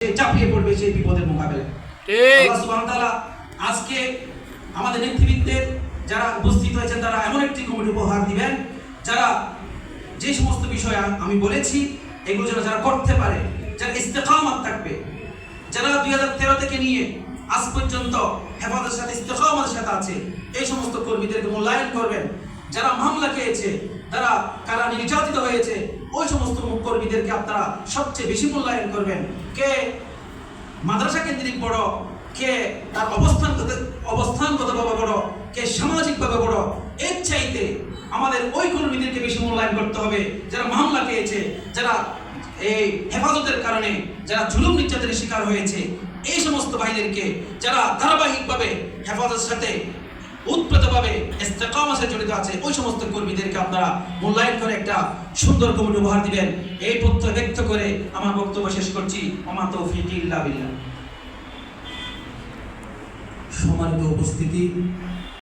চাপিয়ে পড়বে সেই বিপদের মোকাবেলায়। আল্লাহ সুবহানাহু তাআলা আজকে আমাদের নেতৃবৃন্দের যারা উপস্থিত হয়েছেন তারা এমন একটি কমিটি উপহার দিবেন যারা যে সমস্ত বিষয় আমি বলেছি এগুলো যেন যারা করতে পারে যারা ইস্তেকামাত থাকবে যারা দুই হাজার তেরো থেকে নিয়ে আজ পর্যন্ত হেফাজতের সাথে ইস্তেকামাতের সাথে আছে এই সমস্ত কর্মীদেরকে মূল্যায়ন করবেন যারা মামলা খেয়েছে যারা, কারা নির্যাতিত হয়েছে, ওই সমস্ত কর্মীদেরকে আপনারা সবচেয়ে বেশি মূল্যায়ন করবেন। কে মাদ্রাসা কেন্দ্রিক বড়, কে তার অবস্থানগত, অবস্থানগতভাবে বড়, কে সামাজিকভাবে বড়, এর চাইতে আমাদের ওই কর্মীদেরকে বেশি মূল্যায়ন করতে হবে যারা মামলা পেয়েছে যারা এই হেফাজতের কারণে, যারা জুলুম নির্যাতনের শিকার হয়েছে, এই সমস্ত ভাইদেরকে যারা ধারাবাহিকভাবে হেফাজতের সাথে উৎপ্রেতভাবে ইস্তেকামাসে জড়িত আছে, ওই সমস্ত কর্মীদেরকে আপনারা মূল্যায়ন করে একটা সুন্দর কমিটি উপহার দিবেন। এই প্রত্যয় ব্যক্ত করে আমার বক্তব্য শেষ করছি। আমার তো ইল্লা বিল্লাহ। সম্মানিত উপস্থিতি